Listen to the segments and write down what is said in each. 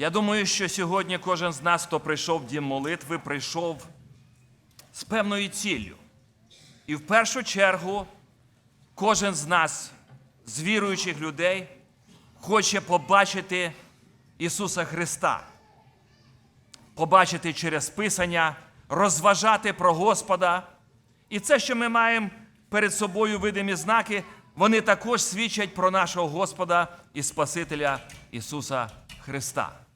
Я думаю, що сьогодні кожен з нас, хто прийшов в дім молитви, прийшов з певною ціллю. І в першу чергу кожен з нас, з віруючих людей, хоче побачити Ісуса Христа, побачити через Писання, розважати про Господа. І це, що ми маємо перед собою видимі знаки, вони також свідчать про нашого Господа і Спасителя Ісуса Христа.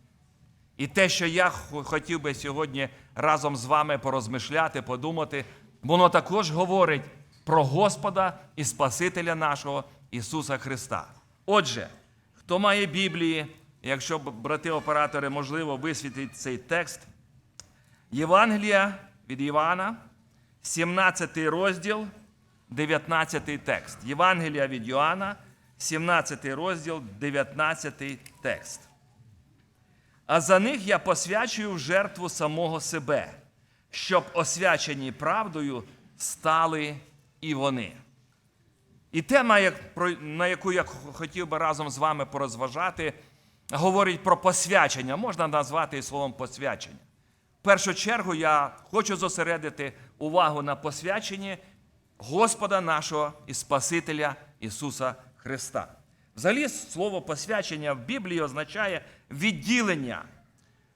І те, що я хотів би сьогодні разом з вами порозмишляти, подумати, воно також говорить про Господа і Спасителя нашого Ісуса Христа. Отже, хто має Біблії, якщо брати-оператори, можливо, висвітлять цей текст, Євангелія від Івана, 17 розділ, 19 текст. Євангелія від Йоанна, 17 розділ, 19 текст. А за них я посвячую в жертву самого себе, щоб освячені правдою стали і вони. І тема, на яку я хотів би разом з вами порозважати, говорить про посвячення. Можна назвати і словом посвячення. В першу чергу я хочу зосередити увагу на посвяченні Господа нашого і Спасителя Ісуса Христа. Взагалі, слово посвячення в Біблії означає відділення,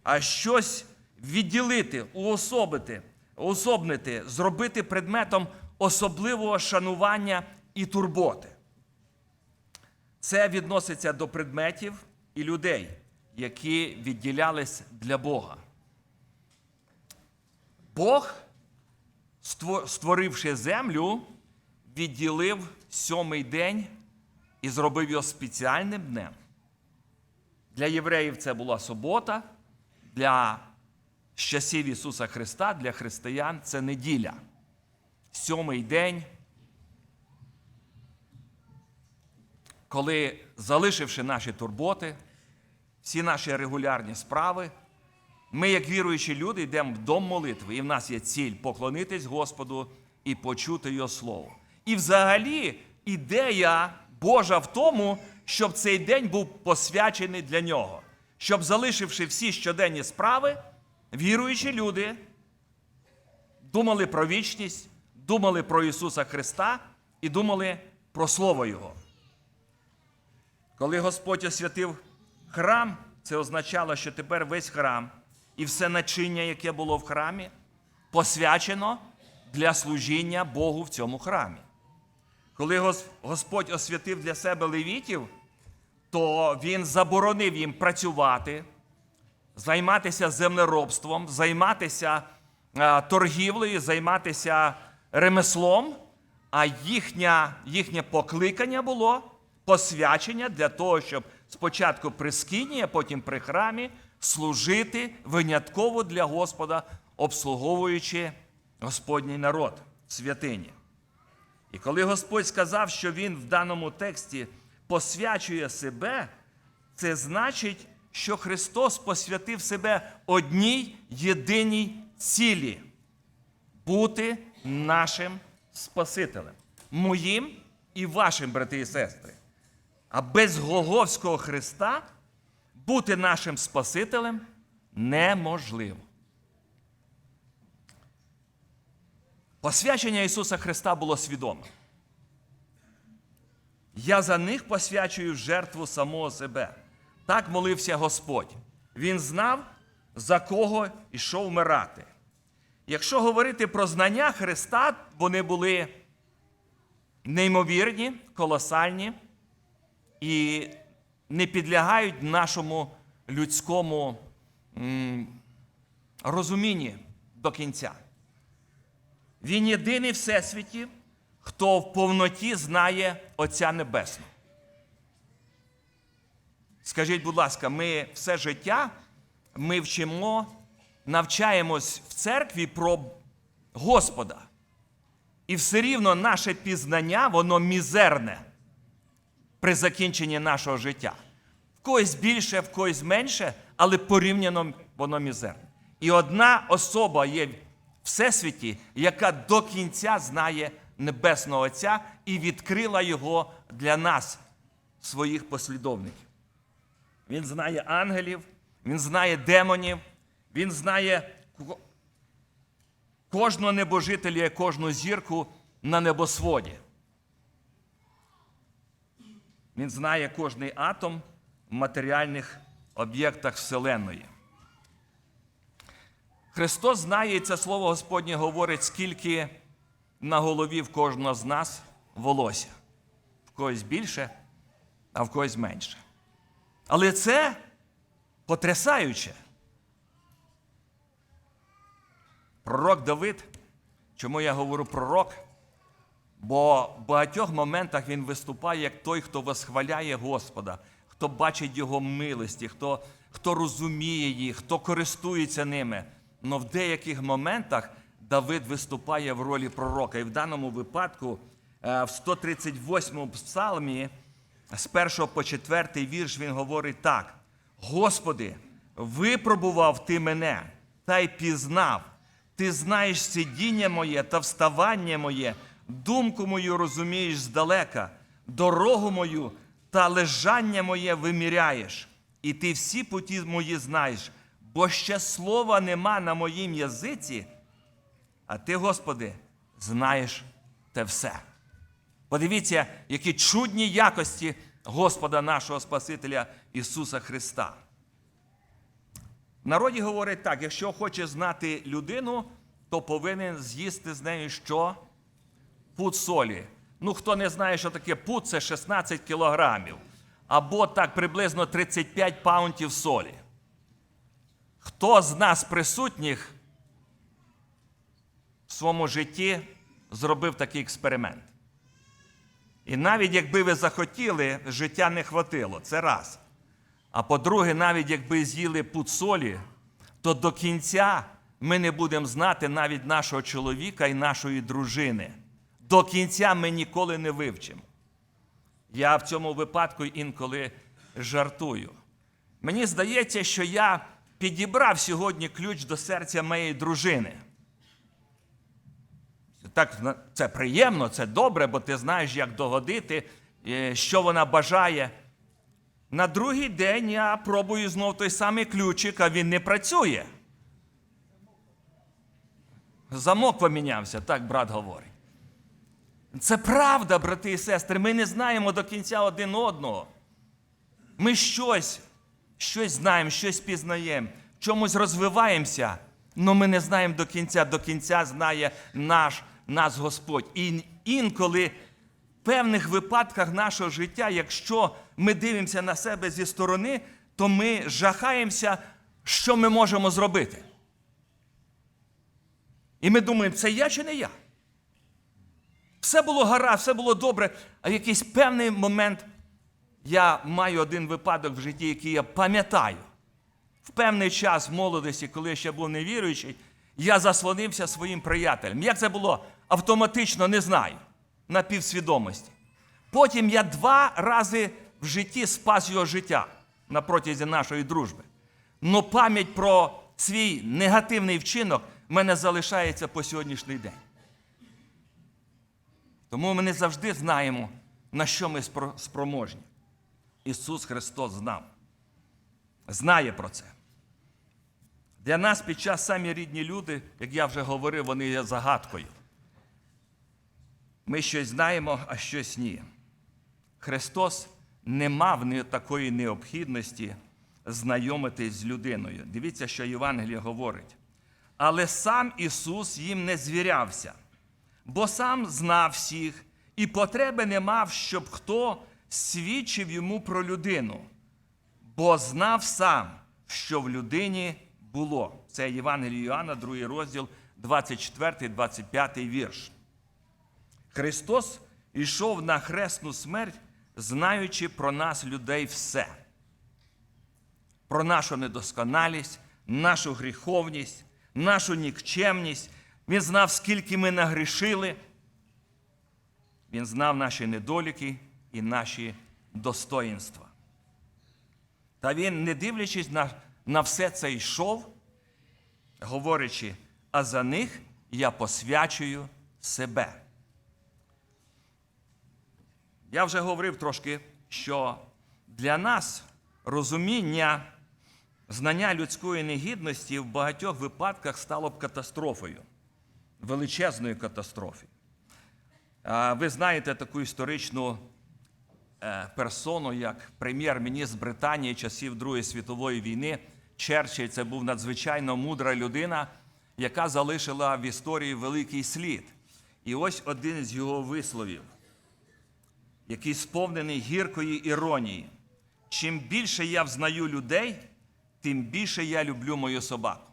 а щось відділити, уособити, уособнити, зробити предметом особливого шанування і турботи. Це відноситься до предметів і людей, які відділялись для Бога. Бог, створивши землю, відділив сьомий день і зробив його спеціальним днем. Для євреїв це була субота, для часів Ісуса Христа, для християн це неділя. Сьомий день, коли, залишивши наші турботи, всі наші регулярні справи, ми, як віруючі люди, йдемо в дом молитви, і в нас є ціль поклонитись Господу і почути Його Слово. І взагалі ідея Божа в тому, щоб цей день був посвячений для нього. Щоб, залишивши всі щоденні справи, віруючі люди думали про вічність, думали про Ісуса Христа і думали про Слово Його. Коли Господь освятив храм, це означало, що тепер весь храм і все начиння, яке було в храмі, посвячено для служіння Богу в цьому храмі. Коли Гос- Господь освятив для себе левітів, то Він заборонив їм працювати, займатися землеробством, займатися торгівлею, займатися ремеслом, а їхня, їхнє покликання було посвячення для того, щоб спочатку при скині, а потім при храмі служити винятково для Господа, обслуговуючи Господній народ святині. І коли Господь сказав, що Він в даному тексті посвячує себе, це значить, що Христос посвятив себе одній єдиній цілі бути нашим Спасителем, моїм і вашим, брати і сестри. А без Голговського Христа бути нашим Спасителем неможливо. Посвячення Ісуса Христа було свідоме. Я за них посвячую жертву самого себе. Так молився Господь. Він знав, за кого йшов вмирати. Якщо говорити про знання Христа, вони були неймовірні, колосальні і не підлягають нашому людському розумінні до кінця. Він єдиний всесвіті, хто в повноті знає Отця Небесного. Скажіть, будь ласка, ми все життя ми вчимо, навчаємось в церкві про Господа. І все рівно наше пізнання, воно мізерне при закінченні нашого життя. В когось більше, в когось менше, але порівняно воно мізерне. І одна особа є Всесвіті, яка до кінця знає Небесного Отця і відкрила його для нас, своїх послідовників. Він знає ангелів, Він знає демонів, він знає кожного небожителя, і кожну зірку на небосводі. Він знає кожний атом в матеріальних об'єктах Вселенної. Христос знає, і це слово Господнє говорить, скільки на голові в кожного з нас волосся. В когось більше, а в когось менше. Але це потрясаюче. Пророк Давид, чому я говорю пророк? Бо в багатьох моментах він виступає як той, хто восхваляє Господа, хто бачить Його милості, хто, хто розуміє їх, хто користується ними. Но в деяких моментах Давид виступає в ролі пророка. І в даному випадку, е, в 138-му псалмі, з 1 по 4 вірш, він говорить так: Господи, випробував ти мене та й пізнав. Ти знаєш сидіння моє та вставання моє, думку мою розумієш здалека, дорогу мою та лежання моє виміряєш, і ти всі путі мої знаєш, бо ще слова нема на моїм язиці, а ти, Господи, знаєш те все. Подивіться, які чудні якості Господа нашого Спасителя Ісуса Христа. В народі говорять так: якщо хоче знати людину, то повинен з'їсти з нею що? Пуд солі. Ну, хто не знає, що таке пуд, це 16 кілограмів. Або так приблизно 35 паунтів солі. Хто з нас присутніх в своєму житті зробив такий експеримент? І навіть якби ви захотіли, життя не хватило. Це раз. А по-друге, навіть якби з'їли пуд солі, то до кінця ми не будемо знати навіть нашого чоловіка і нашої дружини. До кінця ми ніколи не вивчимо. Я в цьому випадку інколи жартую. Мені здається, що я підібрав сьогодні ключ до серця моєї дружини. Так, це приємно, це добре, бо ти знаєш, як догодити, е, що вона бажає. На другий день я пробую знов той самий ключик, а він не працює. Замок помінявся, так брат говорить. Це правда, брати і сестри. Ми не знаємо до кінця один одного. Ми щось, щось знаємо, щось пізнаємо, в чомусь розвиваємося, але ми не знаємо до кінця. До кінця знає наш, нас Господь. І інколи в певних випадках нашого життя, якщо ми дивимося на себе зі сторони, то ми жахаємося, що ми можемо зробити. І ми думаємо, це я чи не я? Все було гаразд, все було добре, а якийсь певний момент я маю один випадок в житті, який я пам'ятаю. В певний час в молодості, коли я ще був невіруючий, я заслонився своїм приятелем. Як це було? Автоматично не знаю. На півсвідомості. Потім я два рази в житті спас його життя на протязі нашої дружби. Но пам'ять про свій негативний вчинок в мене залишається по сьогоднішній день. Тому ми не завжди знаємо, на що ми спроможні. Ісус Христос знав, знає про це. Для нас під час самі рідні люди, як я вже говорив, вони є загадкою. Ми щось знаємо, а щось ні. Христос не мав такої необхідності знайомитись з людиною. Дивіться, що Євангеліє говорить. Але сам Ісус їм не звірявся, бо сам знав всіх, і потреби не мав, щоб хто свідчив йому про людину, бо знав сам, що в людині було. Це Євангеліє Іоанна, 2 розділ, 24, 25 вірш. Христос йшов на хресну смерть, знаючи про нас людей все. Про нашу недосконалість, нашу гріховність, нашу нікчемність. Він знав, скільки ми нагрішили. Він знав наші недоліки і наші достоїнства. Та він, не дивлячись на, на все це, йшов, говорячи, а за них я посвячую себе. Я вже говорив трошки, що для нас розуміння знання людської негідності в багатьох випадках стало б катастрофою, величезною катастрофою. Ви знаєте таку історичну персону, як прем'єр-міністр Британії часів Другої світової війни. Черчилль це був надзвичайно мудра людина, яка залишила в історії великий слід. І ось один з його висловів, який сповнений гіркої іронії. Чим більше я взнаю людей, тим більше я люблю мою собаку.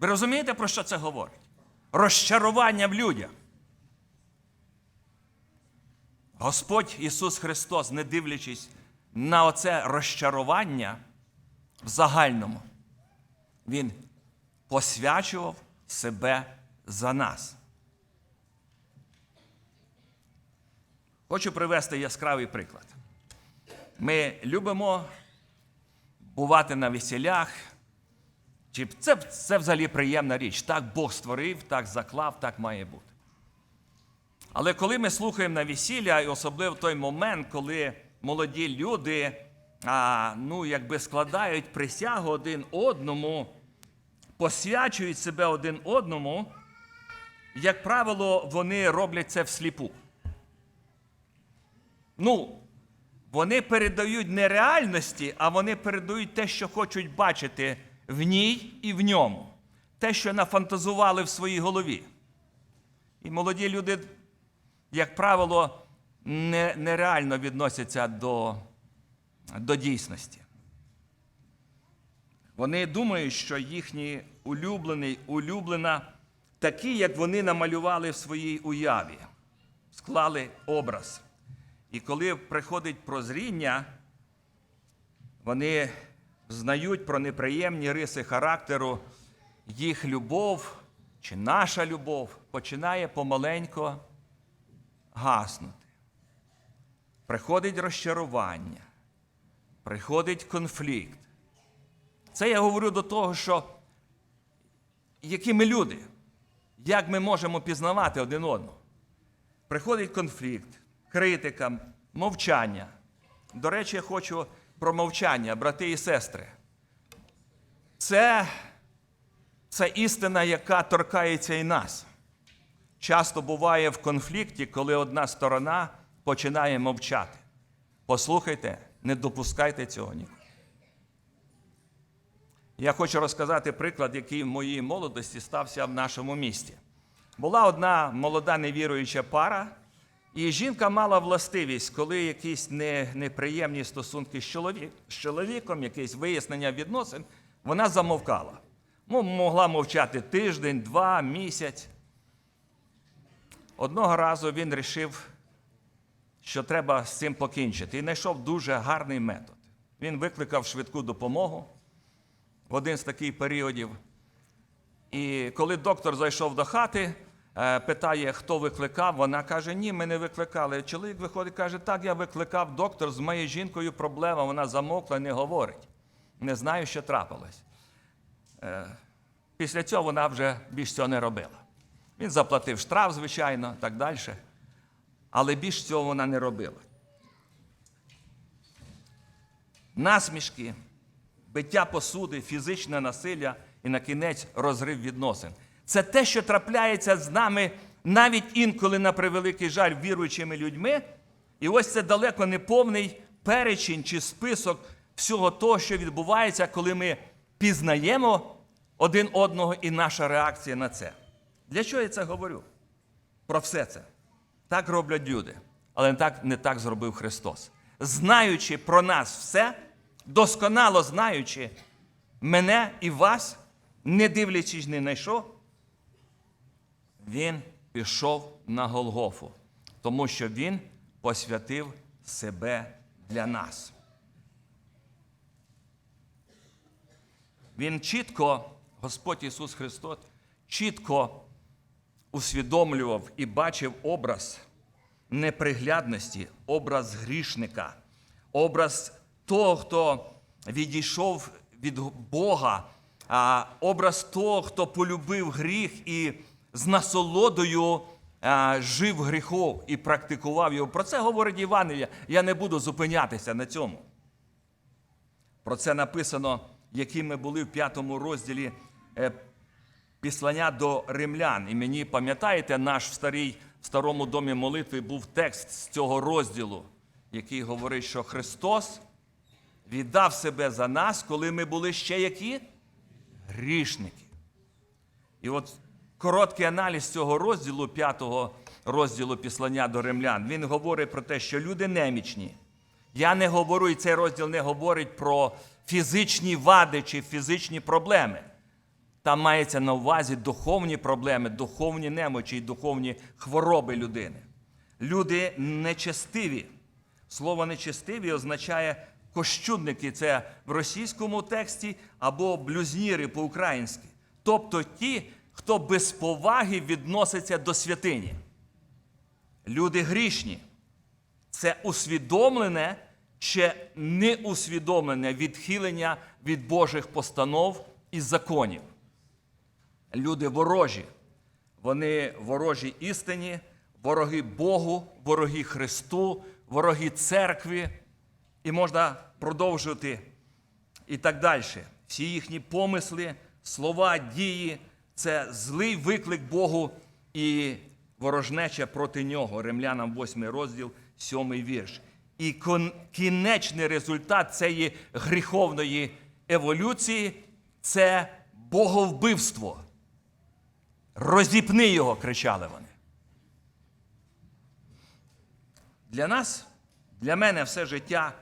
Ви розумієте, про що це говорить? Розчарування в людях. Господь Ісус Христос, не дивлячись на оце розчарування в загальному, Він посвячував себе за нас. Хочу привести яскравий приклад. Ми любимо бувати на весілях. Чи це, це взагалі приємна річ. Так Бог створив, так заклав, так має бути. Але коли ми слухаємо на весілля, і особливо в той момент, коли молоді люди а, ну, якби складають присягу один одному, посвячують себе один одному, як правило, вони роблять це всліпу. Ну, вони передають не реальності, а вони передають те, що хочуть бачити в ній і в ньому. Те, що нафантазували в своїй голові. І молоді люди, як правило, нереально відносяться до, до дійсності. Вони думають, що їхній улюблений, улюблена такі, як вони намалювали в своїй уяві, склали образ. І коли приходить прозріння, вони знають про неприємні риси характеру, їх любов чи наша любов починає помаленько гаснути. Приходить розчарування, приходить конфлікт. Це я говорю до того, що які ми люди, як ми можемо пізнавати один одного. Приходить конфлікт, критика, мовчання. До речі, я хочу про мовчання, брати і сестри. Це, це істина, яка торкається і нас. Часто буває в конфлікті, коли одна сторона починає мовчати. Послухайте, не допускайте цього ніколи. Я хочу розказати приклад, який в моїй молодості стався в нашому місті. Була одна молода невіруюча пара, і жінка мала властивість, коли якісь не, неприємні стосунки з, чоловік, з чоловіком, якесь вияснення відносин, вона замовкала. Ну, могла мовчати тиждень, два, місяць. Одного разу він вирішив, що треба з цим покінчити, і знайшов дуже гарний метод. Він викликав швидку допомогу в один з таких періодів. І коли доктор зайшов до хати, е, питає, хто викликав, вона каже, ні, ми не викликали. Чоловік виходить, каже, так, я викликав доктор, з моєю жінкою проблема, вона замокла, не говорить. Не знаю, що трапилось. Е, Після цього вона вже більш цього не робила. Він заплатив штраф, звичайно, так далі. Але більш цього вона не робила. Насмішки, биття посуди, фізичне насилля і на кінець розрив відносин. Це те, що трапляється з нами навіть інколи на превеликий жаль віруючими людьми. І ось це далеко не повний перечень чи список всього того, що відбувається, коли ми пізнаємо один одного і наша реакція на це. Для чого я це говорю? Про все це. Так роблять люди, але не так, не так зробив Христос. Знаючи про нас все, досконало знаючи мене і вас, не дивлячись ні на що, він пішов на Голгофу, тому що він посвятив себе для нас. Він чітко, Господь Ісус Христос, чітко усвідомлював і бачив образ неприглядності, образ грішника, образ того, хто відійшов від Бога, образ того, хто полюбив гріх і з насолодою жив гріхом і практикував його. Про це говорить Євангелія. Я не буду зупинятися на цьому. Про це написано, які ми були в п'ятому розділі е, післання до римлян. І мені пам'ятаєте, наш в старій, в старому домі молитви був текст з цього розділу, який говорить, що Христос віддав себе за нас, коли ми були ще які? Грішники. І от короткий аналіз цього розділу, п'ятого розділу післання до римлян, він говорить про те, що люди немічні. Я не говорю, і цей розділ не говорить про фізичні вади чи фізичні проблеми. Там мається на увазі духовні проблеми, духовні немочі і духовні хвороби людини. Люди нечестиві. Слово нечестиві означає кощунники. Це в російському тексті або блюзніри по-українськи. Тобто ті, хто без поваги відноситься до святині. Люди грішні. Це усвідомлене чи неусвідомлене відхилення від Божих постанов і законів. Люди ворожі. Вони ворожі істині, вороги Богу, вороги Христу, вороги церкві. І можна продовжувати і так далі. Всі їхні помисли, слова, дії це злий виклик Богу і ворожнеча проти нього. Римлянам 8 розділ, 7 вірш. І кінечний результат цієї гріховної еволюції це боговбивство. Розіпни його, кричали вони. Для нас, для мене все життя,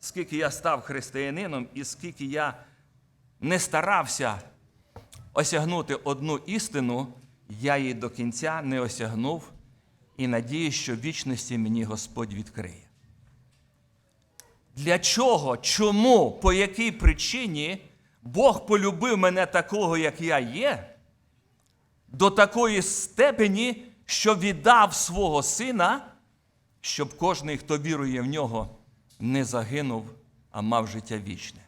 скільки я став християнином і скільки я не старався осягнути одну істину, я її до кінця не осягнув і надіюсь, що в вічності мені Господь відкриє. Для чого, чому, по якій причині Бог полюбив мене такого, як я є, до такої степені, що віддав свого сина, щоб кожен, хто вірує в нього, не загинув, а мав життя вічне.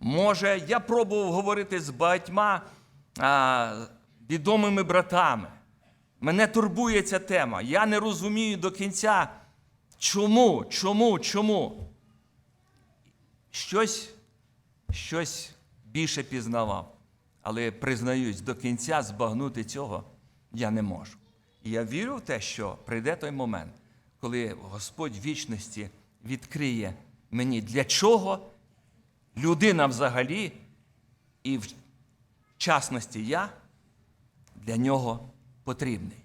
Може, я пробував говорити з багатьма а, відомими братами. Мене турбує ця тема. Я не розумію до кінця, чому, чому, чому. Щось, щось більше пізнавав. Але признаюсь, до кінця збагнути цього я не можу. І я вірю в те, що прийде той момент, коли Господь вічності відкриє мені, для чого людина взагалі, і в частності я для нього потрібний.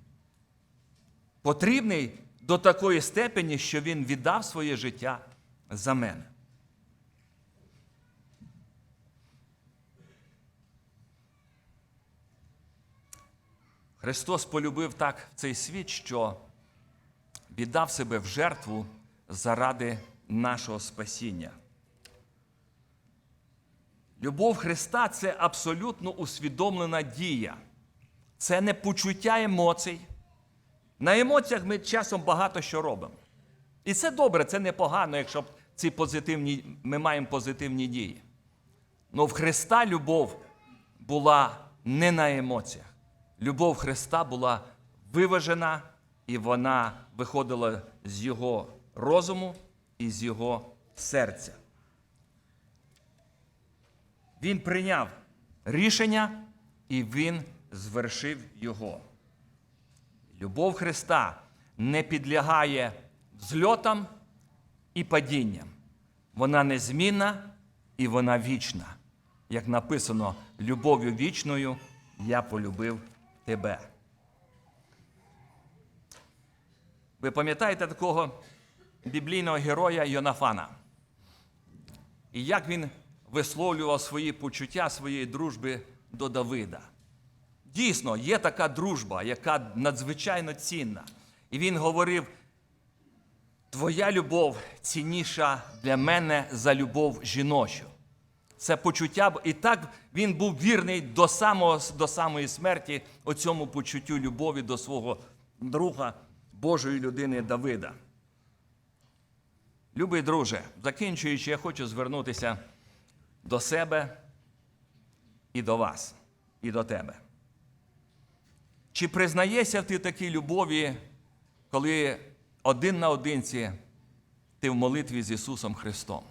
Потрібний до такої степені, що він віддав своє життя за мене. Христос полюбив так цей світ, що віддав себе в жертву заради нашого спасіння. Любов Христа це абсолютно усвідомлена дія. Це не почуття емоцій. На емоціях ми часом багато що робимо. І це добре, це непогано, якщо ці позитивні, ми маємо позитивні дії. Але в Христа любов була не на емоціях. Любов Христа була виважена, і вона виходила з Його розуму і з Його серця. Він прийняв рішення і він звершив його. Любов Христа не підлягає взльотам і падінням. Вона незмінна і вона вічна. Як написано, любов'ю вічною я полюбив тебе. Ви пам'ятаєте такого біблійного героя Йонафана? І як він висловлював свої почуття своєї дружби до Давида. Дійсно, є така дружба, яка надзвичайно цінна. І він говорив: Твоя любов цінніша для мене за любов жіночу. Це почуття, і так він був вірний до самого, до самої смерті оцьому почуттю любові до свого друга Божої людини Давида. Любий друже, закінчуючи, я хочу звернутися до себе і до вас, і до тебе. Чи признаєшся ти такій любові, коли один на одинці ти в молитві з Ісусом Христом?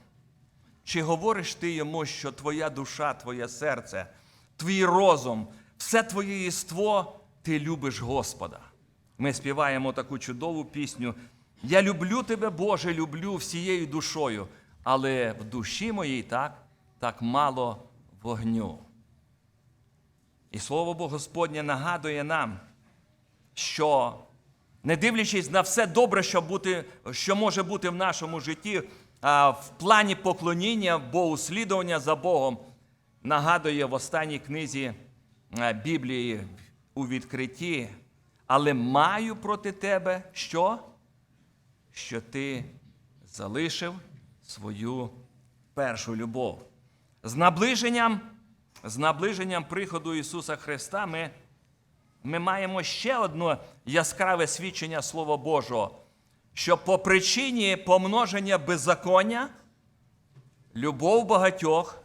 Чи говориш ти йому, що твоя душа, твоє серце, твій розум, все твоє єство, ти любиш Господа? Ми співаємо таку чудову пісню. Я люблю тебе, Боже, люблю всією душою, але в душі моїй так, так мало вогню. І слово Бог Господнє нагадує нам, що не дивлячись на все добре, що, бути, що може бути в нашому житті, в плані поклоніння Богу, слідування за Богом, нагадує в останній книзі Біблії у відкритті, але маю проти тебе що? Що ти залишив свою першу любов. З наближенням, з наближенням приходу Ісуса Христа ми ми маємо ще одне яскраве свідчення Слова Божого, що по причині помноження беззаконня любов багатьох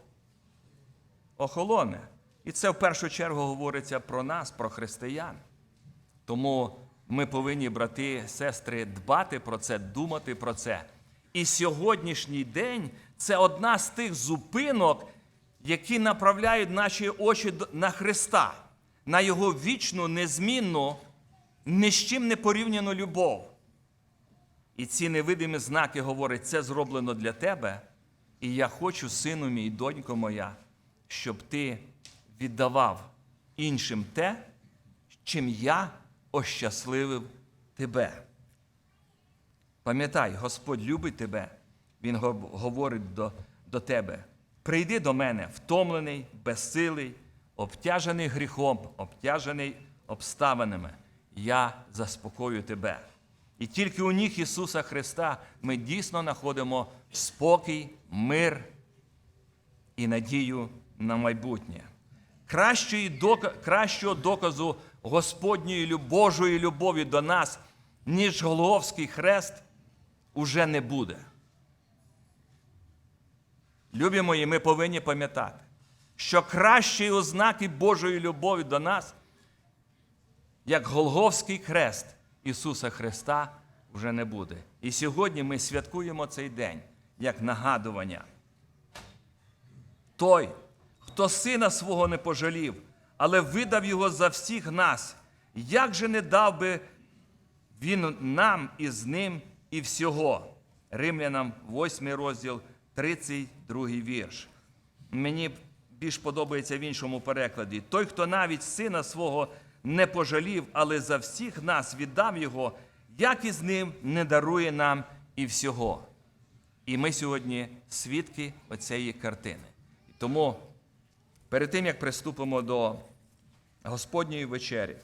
охолоне. І це в першу чергу говориться про нас, про християн. Тому ми повинні, брати, сестри, дбати про це, думати про це. І сьогоднішній день це одна з тих зупинок, які направляють наші очі на Христа, на Його вічну, незмінну, ні з чим не порівняну любов. І ці невидимі знаки говорять, це зроблено для тебе, і я хочу, сину мій, донько моя, щоб ти віддавав іншим те, чим я ощасливив тебе. Пам'ятай, Господь любить тебе, Він говорить до, до тебе. Прийди до мене, втомлений, безсилий, обтяжений гріхом, обтяжений обставинами. Я заспокою тебе. І тільки у ніг Ісуса Христа ми дійсно знаходимо спокій, мир і надію на майбутнє. Кращого доказу Господньої Божої любові до нас, ніж Голговський хрест, уже не буде. Любі мої, ми повинні пам'ятати, що кращої ознаки Божої любові до нас, як Голговський хрест Ісуса Христа, вже не буде. І сьогодні ми святкуємо цей день як нагадування. Той, хто сина свого не пожалів, але видав його за всіх нас, як же не дав би він нам і з ним і всього. Римлянам 8 розділ, 32 вірш. Мені більш подобається в іншому перекладі. Той, хто навіть сина свого не пожалів, але за всіх нас віддав його, як і з ним не дарує нам і всього. І ми сьогодні свідки оцієї картини. Тому перед тим, як приступимо до Господньої вечері,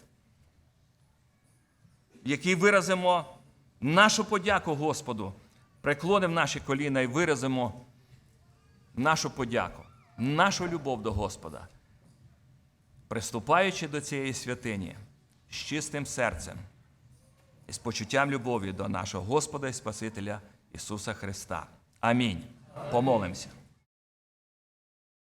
в якій виразимо нашу подяку Господу, преклонимо наші коліна і виразимо нашу подяку, нашу любов до Господа, приступаючи до цієї святині з чистим серцем і з почуттям любові до нашого Господа і Спасителя Ісуса Христа. Амінь. Помолимося.